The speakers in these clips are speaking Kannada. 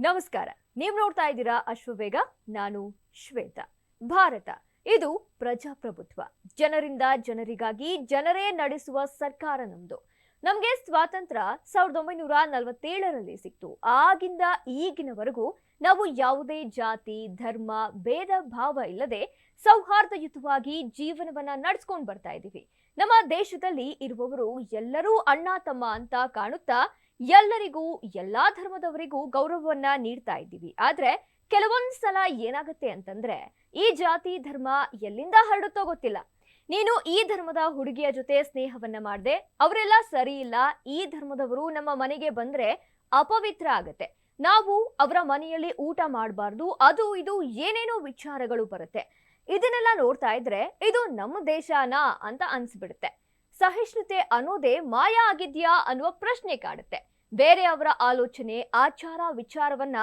ನಮಸ್ಕಾರ. ನೀವು ನೋಡ್ತಾ ಇದ್ದೀರಾ ಅಶ್ವವೇಗ ನಾನು ಶ್ವೇತಾ. ಭಾರತ, ಇದು ಪ್ರಜಾಪ್ರಭುತ್ವ. ಜನರಿಂದ ಜನರಿಗಾಗಿ ಜನರೇ ನಡೆಸುವ ಸರ್ಕಾರ ನಮ್ದು. ನಮ್ಗೆ ಸ್ವಾತಂತ್ರ್ಯ ಸಾವಿರದ ಒಂಬೈನೂರ ನಲವತ್ತೇಳರಲ್ಲಿ ಸಿಕ್ತು. ಆಗಿಂದ ಈಗಿನವರೆಗೂ ನಾವು ಯಾವುದೇ ಜಾತಿ, ಧರ್ಮ, ಭೇದ, ಭಾವ ಇಲ್ಲದೆ ಸೌಹಾರ್ದಯುತವಾಗಿ ಜೀವನವನ್ನ ನಡೆಸ್ಕೊಂಡು ಬರ್ತಾ ಇದ್ದೀವಿ. ನಮ್ಮ ದೇಶದಲ್ಲಿ ಇರುವವರು ಎಲ್ಲರೂ ಅಣ್ಣ, ತಮ್ಮ ಅಂತ ಕಾಣುತ್ತಾ ಎಲ್ಲರಿಗೂ, ಎಲ್ಲಾ ಧರ್ಮದವರಿಗೂ ಗೌರವವನ್ನ ನೀಡ್ತಾ ಇದ್ದೀವಿ. ಆದ್ರೆ ಕೆಲವೊಂದ್ ಸಲ ಏನಾಗುತ್ತೆ ಅಂತಂದ್ರೆ ಈ ಜಾತಿ, ಧರ್ಮ ಎಲ್ಲಿಂದ ಹರಡುತ್ತೋ ಗೊತ್ತಿಲ್ಲ. ನೀನು ಈ ಧರ್ಮದ ಹುಡುಗಿಯ ಜೊತೆ ಸ್ನೇಹವನ್ನ ಮಾಡ್ದೆ, ಅವರೆಲ್ಲ ಸರಿ ಇಲ್ಲ, ಈ ಧರ್ಮದವರು ನಮ್ಮ ಮನೆಗೆ ಬಂದ್ರೆ ಅಪವಿತ್ರ ಆಗತ್ತೆ. ನಾವು ಅವರ ಮನೆಯಲ್ಲಿ ಊಟ ಮಾಡಬಾರ್ದು, ಅದು ಇದು ಏನೇನೋ ವಿಚಾರಗಳು ಬರುತ್ತೆ. ಇದನ್ನೆಲ್ಲ ನೋಡ್ತಾ ಇದ್ರೆ ಇದು ನಮ್ಮ ದೇಶನಾ ಅಂತ ಅನ್ಸ್ಬಿಡುತ್ತೆ. ಸಹಿಷ್ಣುತೆ ಅನ್ನೋದೇ ಮಾಯ ಆಗಿದ್ಯಾ ಅನ್ನುವ ಪ್ರಶ್ನೆ ಕಾಡುತ್ತೆ. ಬೇರೆಯವರ ಆಲೋಚನೆ, ಆಚಾರ, ವಿಚಾರವನ್ನ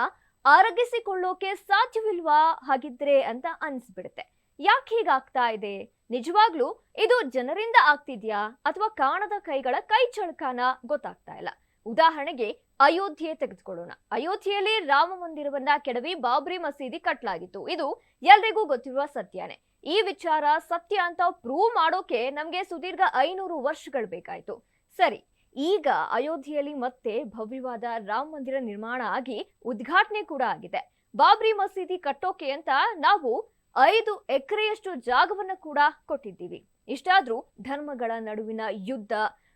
ಆರಗಿಸಿಕೊಳ್ಳೋಕೆ ಸಾಧ್ಯವಿಲ್ವಾ ಹಾಗಿದ್ರೆ ಅಂತ ಅನ್ಸ್ಬಿಡುತ್ತೆ. ಯಾಕೆ ಹೀಗಾಗ್ತಾ ಇದೆ? ನಿಜವಾಗ್ಲೂ ಇದು ಜನರಿಂದ ಆಗ್ತಿದ್ಯಾ? ಅಥವಾ ಕಾಣದ ಕೈಗಳ ಕೈ ಚಳಕಾನ ಗೊತ್ತಾಗ್ತಾ ಇಲ್ಲ. ಉದಾಹರಣೆಗೆ ಅಯೋಧ್ಯೆ ತೆಗೆದುಕೊಳ್ಳೋಣ. ಅಯೋಧ್ಯೆಯಲ್ಲಿ ರಾಮ ಮಂದಿರವನ್ನ ಕೆಡವಿ ಬಾಬ್ರಿ ಮಸೀದಿ ಕಟ್ಟಲಾಗಿತ್ತು ಇದು ಎಲ್ರಿಗೂ ಗೊತ್ತಿರುವ ಸತ್ಯನೇ. ಈ ವಿಚಾರ ಸತ್ಯ ಅಂತ ಪ್ರೂವ್ ಮಾಡೋಕೆ ನಮ್ಗೆ ಸುದೀರ್ಘ ಐನೂರು ವರ್ಷಗಳು ಬೇಕಾಯ್ತು. ಸರಿ, ಈಗ ಅಯೋಧ್ಯೆಯಲ್ಲಿ ಮತ್ತೆ ಭವ್ಯವಾದ ರಾಮ ಮಂದಿರ ನಿರ್ಮಾಣ ಆಗಿ ಉದ್ಘಾಟನೆ ಕೂಡ ಆಗಿದೆ. ಬಾಬ್ರಿ ಮಸೀದಿ ಕಟ್ಟೋಕೆ ಅಂತ ನಾವು ಐದು ಎಕರೆಯಷ್ಟು ಜಾಗವನ್ನ ಕೂಡ ಕೊಟ್ಟಿದ್ದೀವಿ. ಇಷ್ಟಾದ್ರೂ ಧರ್ಮಗಳ ನಡುವಿನ ಯುದ್ಧ,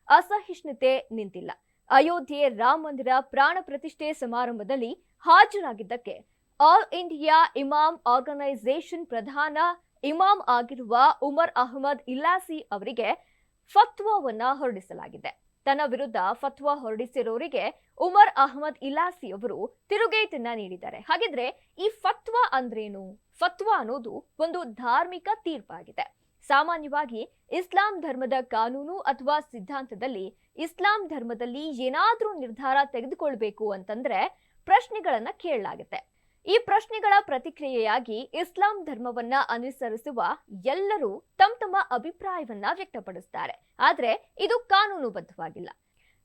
ಅಸಹಿಷ್ಣುತೆ ನಿಂತಿಲ್ಲ. ಅಯೋಧ್ಯೆ ರಾಮ ಮಂದಿರ ಪ್ರಾಣ ಪ್ರತಿಷ್ಠೆ ಸಮಾರಂಭದಲ್ಲಿ ಹಾಜರಾಗಿದ್ದಕ್ಕೆ ಆಲ್ ಇಂಡಿಯಾ ಇಮಾಮ್ ಆರ್ಗನೈಸೇಷನ್ ಪ್ರಧಾನ ಇಮಾಮ್ ಆಗಿರುವ ಉಮರ್ ಅಹಮದ್ ಇಲಾಸಿ ಅವರಿಗೆ ಫತ್ವಾವನ್ನ ಹೊರಡಿಸಲಾಗಿದೆ. ತನ್ನ ವಿರುದ್ಧ ಫತ್ವಾ ಹೊರಡಿಸಿರೋರಿಗೆ ಉಮರ್ ಅಹಮದ್ ಇಲಾಸಿ ಅವರು ತಿರುಗೇಟನ್ನ ನೀಡಿದ್ದಾರೆ. ಹಾಗಿದ್ರೆ ಈ ಫತ್ವಾ ಅಂದ್ರೇನು? ಫತ್ವಾ ಅನ್ನೋದು ಒಂದು ಧಾರ್ಮಿಕ ತೀರ್ಪಾಗಿದೆ. ಸಾಮಾನ್ಯವಾಗಿ ಇಸ್ಲಾಂ ಧರ್ಮದ ಕಾನೂನು ಅಥವಾ ಸಿದ್ಧಾಂತದಲ್ಲಿ ಇಸ್ಲಾಂ ಧರ್ಮದಲ್ಲಿ ಏನಾದರೂ ನಿರ್ಧಾರ ತೆಗೆದುಕೊಳ್ಬೇಕು ಅಂತಂದ್ರೆ ಪ್ರಶ್ನೆಗಳನ್ನ ಕೇಳಲಾಗುತ್ತೆ. ಈ ಪ್ರಶ್ನೆಗಳ ಪ್ರತಿಕ್ರಿಯೆಯಾಗಿ ಇಸ್ಲಾಂ ಧರ್ಮವನ್ನ ಅನುಸರಿಸುವ ಎಲ್ಲರೂ ತಮ್ಮ ತಮ್ಮ ಅಭಿಪ್ರಾಯವನ್ನ ವ್ಯಕ್ತಪಡಿಸ್ತಾರೆ. ಆದ್ರೆ ಇದು ಕಾನೂನುಬದ್ಧವಾಗಿಲ್ಲ.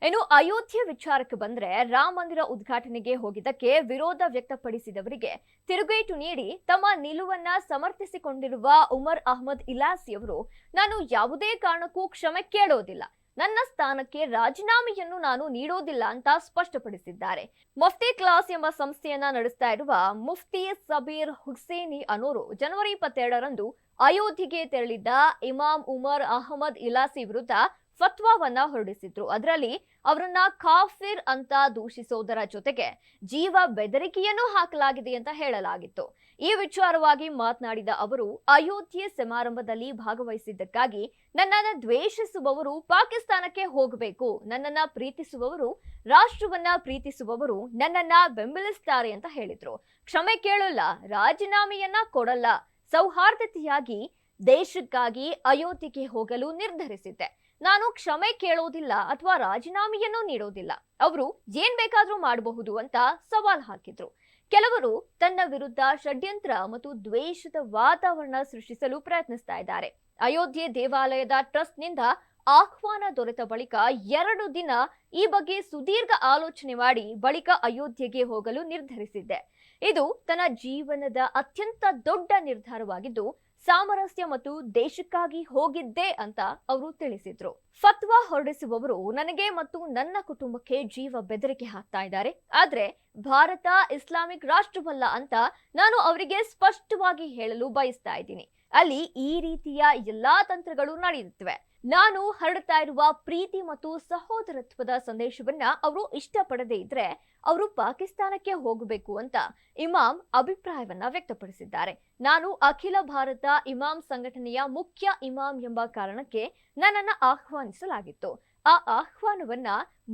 ಇನ್ನು ಅಯೋಧ್ಯೆ ವಿಚಾರಕ್ಕೆ ಬಂದ್ರೆ ರಾಮ ಮಂದಿರ ಉದ್ಘಾಟನೆಗೆ ಹೋಗಿದ್ದಕ್ಕೆ ವಿರೋಧ ವ್ಯಕ್ತಪಡಿಸಿದವರಿಗೆ ತಿರುಗೇಟು ನೀಡಿ ತಮ್ಮ ನಿಲುವನ್ನ ಸಮರ್ಥಿಸಿಕೊಂಡಿರುವ ಉಮರ್ ಅಹಮದ್ ಇಲಾಸಿ ಅವರು ನಾನು ಯಾವುದೇ ಕಾರಣಕ್ಕೂ ಕ್ಷಮೆ ಕೇಳೋದಿಲ್ಲ. ನನ್ನ ಸ್ಥಾನಕ್ಕೆ ರಾಜೀನಾಮೆಯನ್ನು ನಾನು ನೀಡೋದಿಲ್ಲ ಅಂತ ಸ್ಪಷ್ಟಪಡಿಸಿದ್ದಾರೆ. ಮುಫ್ತಿ ಕ್ಲಾಸ್ ಎಂಬ ಸಂಸ್ಥೆಯನ್ನ ನಡೆಸ್ತಾ ಇರುವ ಮುಫ್ತಿ ಸಬೀರ್ ಹುಸೇನಿ ಅನ್ನೋರು ಜನವರಿ ಇಪ್ಪತ್ತೆರಡರಂದು ಅಯೋಧ್ಯೆಗೆ ತೆರಳಿದ್ದ ಇಮಾಮ್ ಉಮರ್ ಅಹಮದ್ ಇಲಾಸಿ ವಿರುದ್ಧ ಫತ್ವಾವನ್ನ ಹೊರಡಿಸಿದ್ರು. ಅದರಲ್ಲಿ ಅವರನ್ನ ಕಾಫಿರ್ ಅಂತ ದೂಷಿಸೋದರ ಜೊತೆಗೆ ಜೀವ ಬೆದರಿಕೆಯನ್ನು ಹಾಕಲಾಗಿದೆ ಅಂತ ಹೇಳಲಾಗಿತ್ತು. ಈ ವಿಚಾರವಾಗಿ ಮಾತನಾಡಿದ ಅವರು, ಅಯೋಧ್ಯೆ ಸಮಾರಂಭದಲ್ಲಿ ಭಾಗವಹಿಸಿದ್ದಕ್ಕಾಗಿ ನನ್ನನ್ನು ದ್ವೇಷಿಸುವವರು ಪಾಕಿಸ್ತಾನಕ್ಕೆ ಹೋಗಬೇಕು, ನನ್ನನ್ನ ಪ್ರೀತಿಸುವವರು, ರಾಷ್ಟ್ರವನ್ನ ಪ್ರೀತಿಸುವವರು ನನ್ನನ್ನ ಬೆಂಬಲಿಸ್ತಾರೆ ಅಂತ ಹೇಳಿದ್ರು. ಕ್ಷಮೆ ಕೇಳಲ್ಲ, ರಾಜೀನಾಮೆಯನ್ನ ಕೊಡಲ್ಲ, ಸೌಹಾರ್ದತೆಯಾಗಿ ದೇಶಕ್ಕಾಗಿ ಅಯೋಧ್ಯೆಗೆ ಹೋಗಲು ನಿರ್ಧರಿಸಿದ್ದೆ. ನಾನು ಕ್ಷಮೆ ಕೇಳೋದಿಲ್ಲ ಅಥವಾ ರಾಜೀನಾಮೆಯನ್ನು ನೀಡೋದಿಲ್ಲ. ಅವರು ಏನ್ ಬೇಕಾದ್ರೂ ಮಾಡಬಹುದು ಅಂತ ಸವಾಲ್ ಹಾಕಿದ್ರು. ಕೆಲವರು ತನ್ನ ವಿರುದ್ಧ ಷಡ್ಯಂತ್ರ ಮತ್ತು ದ್ವೇಷದ ವಾತಾವರಣ ಸೃಷ್ಟಿಸಲು ಪ್ರಯತ್ನಿಸ್ತಾ ಇದ್ದಾರೆ. ಅಯೋಧ್ಯೆ ದೇವಾಲಯದ ಟ್ರಸ್ಟ್ನಿಂದ ಆಹ್ವಾನ ದೊರೆತ ಬಳಿಕ ಎರಡು ದಿನ ಈ ಬಗ್ಗೆ ಸುದೀರ್ಘ ಆಲೋಚನೆ ಮಾಡಿ ಬಳಿಕ ಅಯೋಧ್ಯೆಗೆ ಹೋಗಲು ನಿರ್ಧರಿಸಿದ್ದೆ. ಇದು ತನ್ನ ಜೀವನದ ಅತ್ಯಂತ ದೊಡ್ಡ ನಿರ್ಧಾರವಾಗಿದ್ದು ಸಾಮರಸ್ಯ ಮತ್ತು ದೇಶಕ್ಕಾಗಿ ಹೋಗಿದ್ದೆ ಅಂತ ಅವರು ತಿಳಿಸಿದ್ರು. ಫತ್ವಾ ಹೊರಡಿಸುವವರು ನನಗೆ ಮತ್ತು ನನ್ನ ಕುಟುಂಬಕ್ಕೆ ಜೀವ ಬೆದರಿಕೆ ಹಾಕ್ತಾ ಇದ್ದಾರೆ. ಆದ್ರೆ ಭಾರತ ಇಸ್ಲಾಮಿಕ್ ರಾಷ್ಟ್ರವಲ್ಲ ಅಂತ ನಾನು ಅವರಿಗೆ ಸ್ಪಷ್ಟವಾಗಿ ಹೇಳಲು ಬಯಸ್ತಾ ಇದ್ದೀನಿ. ಅಲ್ಲಿ ಈ ರೀತಿಯ ಎಲ್ಲಾ ತಂತ್ರಗಳು ನಡೆಯುತ್ತವೆ. ನಾನು ಹರಡ್ತಾ ಇರುವ ಪ್ರೀತಿ ಮತ್ತು ಸಹೋದರತ್ವದ ಸಂದೇಶವನ್ನ ಅವರು ಇಷ್ಟಪಡದೇ ಇದ್ರೆ ಅವರು ಪಾಕಿಸ್ತಾನಕ್ಕೆ ಹೋಗಬೇಕು ಅಂತ ಇಮಾಮ್ ಅಭಿಪ್ರಾಯವನ್ನ ವ್ಯಕ್ತಪಡಿಸಿದ್ದಾರೆ. ನಾನು ಅಖಿಲ ಭಾರತ ಇಮಾಮ್ ಸಂಘಟನೆಯ ಮುಖ್ಯ ಇಮಾಮ್ ಎಂಬ ಕಾರಣಕ್ಕೆ ನನ್ನನ್ನು ಆಹ್ವಾನಿಸಲಾಗಿತ್ತು. ಆ ಆಹ್ವಾನವನ್ನ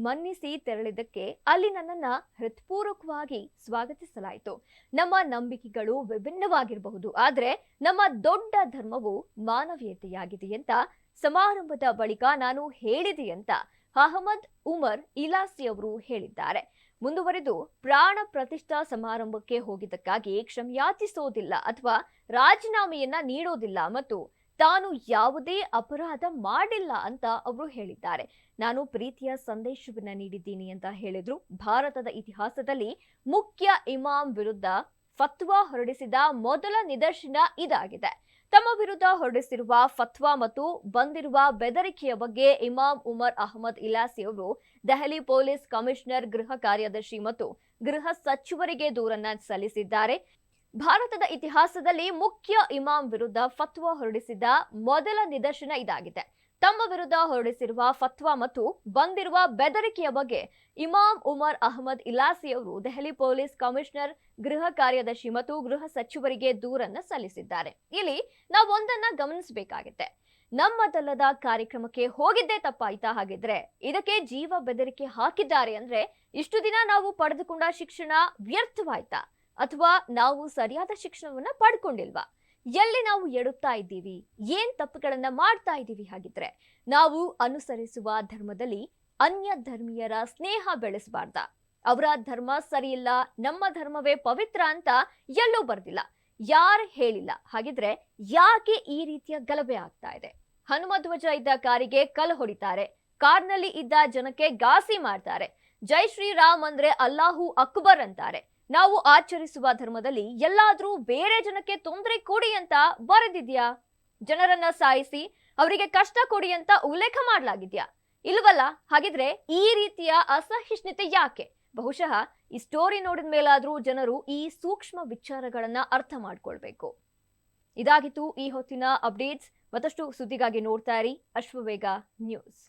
ಮನ್ನಿಸಿ ತೆರಳಿದ್ದಕ್ಕೆ ಅಲ್ಲಿ ನನ್ನನ್ನ ಹೃತ್ಪೂರ್ವಕವಾಗಿ ಸ್ವಾಗತಿಸಲಾಯಿತು. ನಮ್ಮ ನಂಬಿಕೆಗಳು ವಿಭಿನ್ನವಾಗಿರಬಹುದು, ಆದರೆ ನಮ್ಮ ದೊಡ್ಡ ಧರ್ಮವು ಮಾನವೀಯತೆಯಾಗಿದೆ ಅಂತ ಸಮಾರಂಭದ ಬಳಿಕ ನಾನು ಹೇಳಿದೆ ಅಂತ ಅಹಮದ್ ಉಮರ್ ಇಲಾಸಿ ಅವರು ಹೇಳಿದ್ದಾರೆ. ಮುಂದುವರೆದು ಪ್ರಾಣ ಪ್ರತಿಷ್ಠಾ ಸಮಾರಂಭಕ್ಕೆ ಹೋಗಿದ್ದಕ್ಕಾಗಿ ಕ್ಷಮಯಾಚಿಸೋದಿಲ್ಲ ಅಥವಾ ರಾಜೀನಾಮೆಯನ್ನ ನೀಡೋದಿಲ್ಲ ಮತ್ತು ತಾನು ಯಾವುದೇ ಅಪರಾಧ ಮಾಡಿಲ್ಲ ಅಂತ ಅವರು ಹೇಳಿದ್ದಾರೆ. ನಾನು ಪ್ರೀತಿಯ ಸಂದೇಶವನ್ನ ನೀಡಿದ್ದೀನಿ ಅಂತ ಹೇಳಿದ್ರು. ಭಾರತದ ಇತಿಹಾಸದಲ್ಲಿ ಮುಖ್ಯ ಇಮಾಮ್ ವಿರುದ್ಧ ಫತ್ವಾ ಹೊರಡಿಸಿದ ಮೊದಲ ನಿದರ್ಶನ ಇದಾಗಿದೆ. ತಮ್ಮ ವಿರುದ್ಧ ಹೊರಡಿಸಿರುವ ಫತ್ವಾ ಮತ್ತು ಬಂದಿರುವ ಬೆದರಿಕೆಯ ಬಗ್ಗೆ ಇಮಾಮ್ ಉಮರ್ ಅಹಮದ್ ಇಲಾಸಿಯವರು ದೆಹಲಿ ಪೊಲೀಸ್ ಕಮಿಷನರ್ ಗೃಹ ಕಾರ್ಯದರ್ಶಿ ಮತ್ತು ಗೃಹ ಸಚಿವರಿಗೆ ದೂರನ್ನ ಸಲ್ಲಿಸಿದ್ದಾರೆ. ಭಾರತದ ಇತಿಹಾಸದಲ್ಲಿ ಮುಖ್ಯ ಇಮಾಮ್ ವಿರುದ್ಧ ಫತ್ವಾ ಹೊರಡಿಸಿದ ಮೊದಲ ನಿದರ್ಶನ ಇದಾಗಿದೆ. ತಮ್ಮ ವಿರುದ್ಧ ಹೊರಡಿಸಿರುವ ಫತ್ವಾ ಮತ್ತು ಬಂದಿರುವ ಬೆದರಿಕೆಯ ಬಗ್ಗೆ ಇಮಾಮ್ ಉಮರ್ ಅಹಮದ್ ಇಲಾಸಿಯವರು ದೆಹಲಿ ಪೊಲೀಸ್ ಕಮಿಷನರ್, ಗೃಹ ಕಾರ್ಯದರ್ಶಿ ಮತ್ತು ಗೃಹ ಸಚಿವರಿಗೆ ದೂರನ್ನ ಸಲ್ಲಿಸಿದ್ದಾರೆ. ಇಲ್ಲಿ ನಾವು ಒಂದನ್ನ ಗಮನಿಸಬೇಕಾಗಿದೆ ನಮ್ಮದಲ್ಲದ ಕಾರ್ಯಕ್ರಮಕ್ಕೆ ಹೋಗಿದ್ದೇ ತಪ್ಪಾಯ್ತಾ ಹಾಗಿದ್ರೆ ಇದಕ್ಕೆ ಜೀವ ಬೆದರಿಕೆ ಹಾಕಿದ್ದಾರೆ ಅಂದ್ರೆ ಇಷ್ಟು ದಿನ ನಾವು ಪಡೆದುಕೊಂಡ ಶಿಕ್ಷಣ ವ್ಯರ್ಥವಾಯ್ತಾ? ಅಥವಾ ನಾವು ಸರಿಯಾದ ಶಿಕ್ಷಣವನ್ನ ಪಡ್ಕೊಂಡಿಲ್ವಾ? ಎಲ್ಲಿ ನಾವು ಎಡುತ್ತಾ ಇದ್ದೀವಿ? ಏನ್ ತಪ್ಪುಗಳನ್ನ ಮಾಡ್ತಾ ಇದ್ದೀವಿ ಹಾಗಿದ್ರೆ? ನಾವು ಅನುಸರಿಸುವ ಧರ್ಮದಲ್ಲಿ ಅನ್ಯ ಧರ್ಮೀಯರ ಸ್ನೇಹ ಬೆಳೆಸಬಾರ್ದ. ಅವರ ಧರ್ಮ ಸರಿಯಿಲ್ಲ, ನಮ್ಮ ಧರ್ಮವೇ ಪವಿತ್ರ ಅಂತ ಎಲ್ಲೂ ಬರ್ದಿಲ್ಲ. ಯಾರು ಹೇಳಿಲ್ಲ? ಹಾಗಿದ್ರೆ ಯಾಕೆ ಈ ರೀತಿಯ ಗಲಭೆ ಆಗ್ತಾ ಇದೆ? ಹನುಮಧ್ವಜ ಇದ್ದ ಕಾರಿಗೆ ಕಲ್ ಹೊಡಿತಾರೆ. ಕಾರ್ನಲ್ಲಿ ಇದ್ದ ಜನಕ್ಕೆ ಗಾಸಿ ಮಾಡ್ತಾರೆ. ಜೈ ಶ್ರೀರಾಮ್ ಅಂದ್ರೆ ಅಲ್ಲಾಹು ಅಕ್ಬರ್ ಅಂತಾರೆ. ನಾವು ಆಚರಿಸುವ ಧರ್ಮದಲ್ಲಿ ಎಲ್ಲಾದ್ರೂ ಬೇರೆ ಜನಕ್ಕೆ ತೊಂದರೆ ಕೊಡಿ ಅಂತ ಬರೆದಿದ್ಯಾ? ಜನರನ್ನ ಸಾಯಿಸಿ ಅವರಿಗೆ ಕಷ್ಟ ಕೊಡಿ ಅಂತ ಉಲ್ಲೇಖ ಮಾಡಲಾಗಿದ್ಯಾ? ಇಲ್ವಲ್ಲ? ಹಾಗಿದ್ರೆ ಈ ರೀತಿಯ ಅಸಹಿಷ್ಣುತೆ ಯಾಕೆ? ಬಹುಶಃ ಈ ಸ್ಟೋರಿ ನೋಡಿದ ಮೇಲಾದ್ರೂ ಜನರು ಈ ಸೂಕ್ಷ್ಮ ವಿಚಾರಗಳನ್ನ ಅರ್ಥ ಮಾಡ್ಕೊಳ್ಬೇಕು. ಇದಾಗಿತ್ತು ಈ ಹೊತ್ತಿನ ಅಪ್ಡೇಟ್ಸ್ ಮತ್ತಷ್ಟು ಸುದ್ದಿಗಾಗಿ ನೋಡ್ತಾ ಇರಿ ಅಶ್ವವೇಗ ನ್ಯೂಸ್.